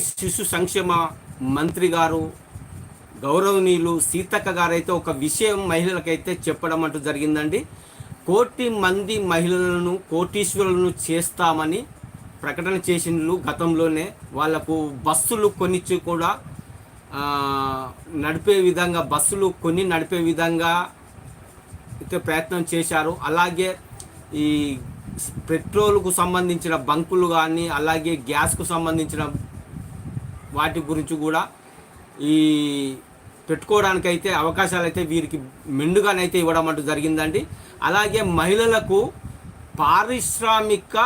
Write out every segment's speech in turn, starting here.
శిశు సంక్షేమ మంత్రి గారు గౌరవనీయులు సీతక్క గారైతే ఒక విషయం మహిళలకైతే చెప్పడం అంటూ జరిగిందండి. కోటి మంది మహిళలను కోటీశ్వరులను చేస్తామని ప్రకటన చేసిండ్రు గతంలోనే. వాళ్ళకు బస్సులు కొనిచ్చి కూడా నడిపే విధంగా బస్సులు కొని నడిపే విధంగా అయితే ప్రయత్నం చేశారు. అలాగే ఈ పెట్రోల్కు సంబంధించిన బంకులు కానీ అలాగే గ్యాస్కు సంబంధించిన వాటి గురించి కూడా ఈ పెట్టుకోవడానికైతే అవకాశాలు అయితే వీరికి మెండుగానైతే ఇవ్వడం అంటూ జరిగిందండి. అలాగే మహిళలకు పారిశ్రామిక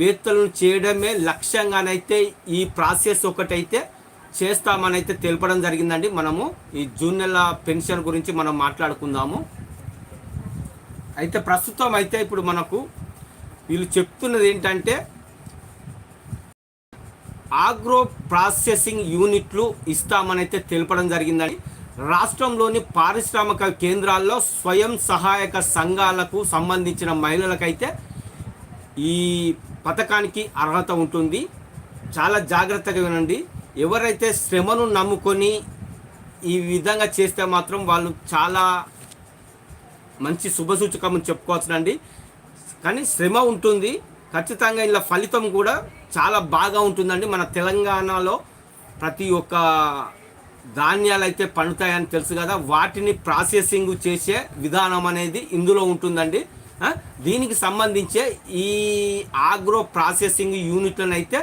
వేత్తలను చేయడమే లక్ష్యంగానైతే ఈ ప్రాసెస్ ఒకటైతే చేస్తామని అయితే తెలపడం జరిగిందండి. మనము ఈ జూన్ నెల పెన్షన్ గురించి మనం మాట్లాడుకుందాము. అయితే ప్రస్తుతం అయితే ఇప్పుడు మనకు వీళ్ళు చెప్తున్నది ఏంటంటే ఆగ్రో ప్రాసెసింగ్ యూనిట్లు ఇస్తామని అయితే తెలపడం జరిగిందని రాష్ట్రంలోని పారిశ్రామిక కేంద్రాల్లో స్వయం సహాయక సంఘాలకు సంబంధించిన మహిళలకైతే ఈ పథకానికి అర్హత ఉంటుంది. చాలా జాగ్రత్తగా వినండి. ఎవరైతే శ్రమను నమ్ముకొని ఈ విధంగా చేస్తే మాత్రం వాళ్ళు చాలా మంచి శుభసూచకం అని చెప్పుకోవచ్చునండి. కానీ శ్రమ ఉంటుంది. ఖచ్చితంగా ఇలా ఫలితం కూడా చాలా బాగా ఉంటుందండి. మన తెలంగాణలో ప్రతి ఒక్క ధాన్యాలు అయితే పండుతాయని తెలుసు కదా. వాటిని ప్రాసెసింగ్ చేసే విధానం అనేది ఇందులో ఉంటుందండి. దీనికి సంబంధించే ఈ ఆగ్రో ప్రాసెసింగ్ యూనిట్లను అయితే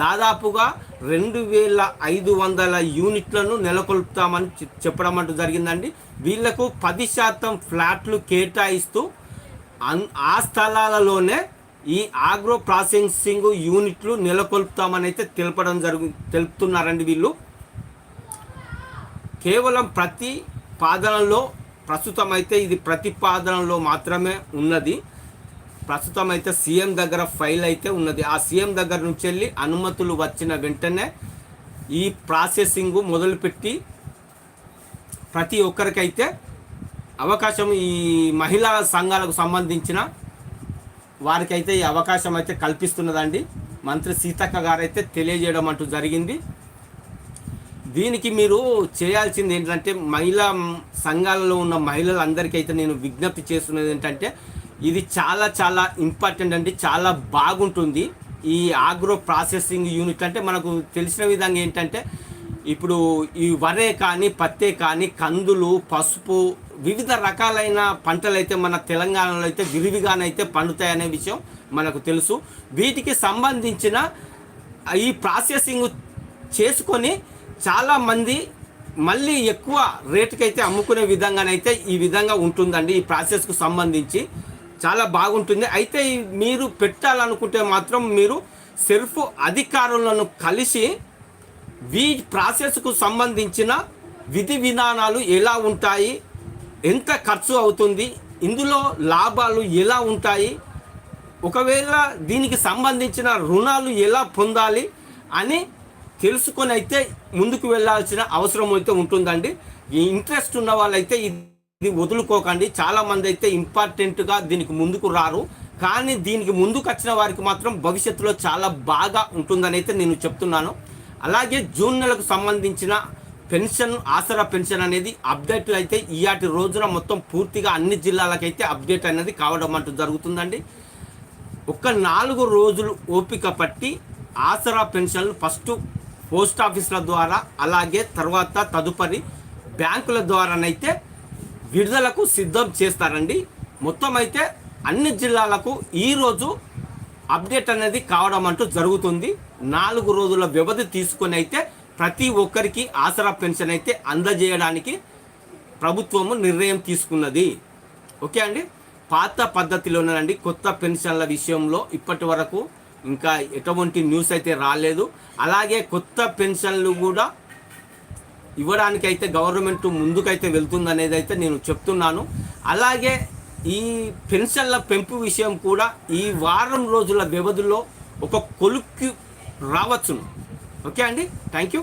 దాదాపుగా రెండు వేల ఐదు వందల యూనిట్లను నెలకొల్పుతామని చెప్పడం అంటూ జరిగిందండి. వీళ్ళకు పది శాతం ఫ్లాట్లు కేటాయిస్తూ ఆ స్థలాలలోనే ఈ ఆగ్రో ప్రాసెసింగ్ యూనిట్లు నెలకొల్పుతామని అయితే తెలపడం జరుగు తెలుపుతున్నారండి వీళ్ళు. కేవలం ప్రతి పాదనలో ప్రస్తుతం అయితే ఇది ప్రతిపాదనలో మాత్రమే ఉన్నది. ప్రస్తుతం అయితే సీఎం దగ్గర ఫైల్ అయితే ఉన్నది. ఆ సీఎం దగ్గర నుంచి వెళ్ళి అనుమతులు వచ్చిన వెంటనే ఈ ప్రాసెసింగ్ మొదలుపెట్టి ప్రతి ఒక్కరికైతే అవకాశం ఈ మహిళా సంఘాలకు సంబంధించిన వారికైతే ఈ అవకాశం అయితే కల్పిస్తున్నదండి. మంత్రి సీతక్క గారైతే తెలియజేయడం అంటూ జరిగింది. దీనికి మీరు చేయాల్సింది ఏంటంటే మహిళా సంఘాలలో ఉన్న మహిళలందరికీ అయితే నేను విజ్ఞప్తి చేస్తున్నది ఏంటంటే ఇది చాలా చాలా ఇంపార్టెంట్ అండి చాలా బాగుంటుంది. ఈ ఆగ్రో ప్రాసెసింగ్ యూనిట్ అంటే మనకు తెలిసిన విధంగా ఏంటంటే ఇప్పుడు ఈ వరే కానీ పత్తే కానీ కందులు పసుపు వివిధ రకాలైన పంటలు అయితే మన తెలంగాణలో అయితే విరివిగానైతే పండుతాయనే విషయం మనకు తెలుసు. వీటికి సంబంధించిన ఈ ప్రాసెసింగ్ చేసుకొని చాలామంది మళ్ళీ ఎక్కువ రేటుకి అయితే అమ్ముకునే విధంగానైతే ఈ విధంగా ఉంటుందండి ఈ ప్రాసెస్కు సంబంధించి. చాలా బాగుంటుంది. అయితే మీరు పెట్టాలనుకుంటే మాత్రం మీరు సెల్ఫ్ అధికారులను కలిసి వీ ప్రాసెస్కు సంబంధించిన విధి విధానాలు ఎలా ఉంటాయి ఎంత ఖర్చు అవుతుంది ఇందులో లాభాలు ఎలా ఉంటాయి ఒకవేళ దీనికి సంబంధించిన రుణాలు ఎలా పొందాలి అని తెలుసుకొని అయితే ముందుకు వెళ్ళాల్సిన అవసరం అయితే ఉంటుందండి. ఈ ఇంట్రెస్ట్ ఉన్న వాళ్ళైతే ఇది వదులుకోకండి. చాలా మంది అయితే ఇంపార్టెంట్గా దీనికి ముందుకు రారు. కానీ దీనికి ముందుకు వచ్చిన వారికి మాత్రం భవిష్యత్తులో చాలా బాగా ఉంటుందని అయితే నేను చెప్తున్నాను. అలాగే జూన్ నెలకు సంబంధించిన పెన్షన్ ఆసరా పెన్షన్ అనేది అప్డేట్ అయితే ఈయాటి రోజున మొత్తం పూర్తిగా అన్ని జిల్లాలకైతే అప్డేట్ అనేది కావడం అంటూ జరుగుతుందండి. ఒక నాలుగు రోజులు ఓపిక పట్టి ఆసరా పెన్షన్లు ఫస్ట్ పోస్ట్ ఆఫీసుల ద్వారా అలాగే తర్వాత తదుపరి బ్యాంకుల ద్వారానైతే విడుదలకు సిద్ధం చేస్తారండి. మొత్తం అయితే అన్ని జిల్లాలకు ఈరోజు అప్డేట్ అనేది కావడం అంటూ జరుగుతుంది. నాలుగు రోజుల వ్యవధి తీసుకొని అయితే ప్రతి ఒక్కరికి ఆసరా పెన్షన్ అయితే అందజేయడానికి ప్రభుత్వము నిర్ణయం తీసుకున్నది. ఓకే అండి? పాత పద్ధతిలోనేనండి కొత్త పెన్షన్ల విషయంలో ఇప్పటి వరకు ఇంకా ఎటువంటి న్యూస్ అయితే రాలేదు. అలాగే కొత్త పెన్షన్లు కూడా ఇవ్వడానికి అయితే గవర్నమెంట్ ముందుకైతే వెళ్తుందనేది అయితే నేను చెప్తున్నాను. అలాగే ఈ పెన్షన్ల పెంపు విషయం కూడా ఈ వారం రోజుల వ్యవధిలో ఒక కొలుక్కి రావచ్చును. ఓకే అండి. Thank you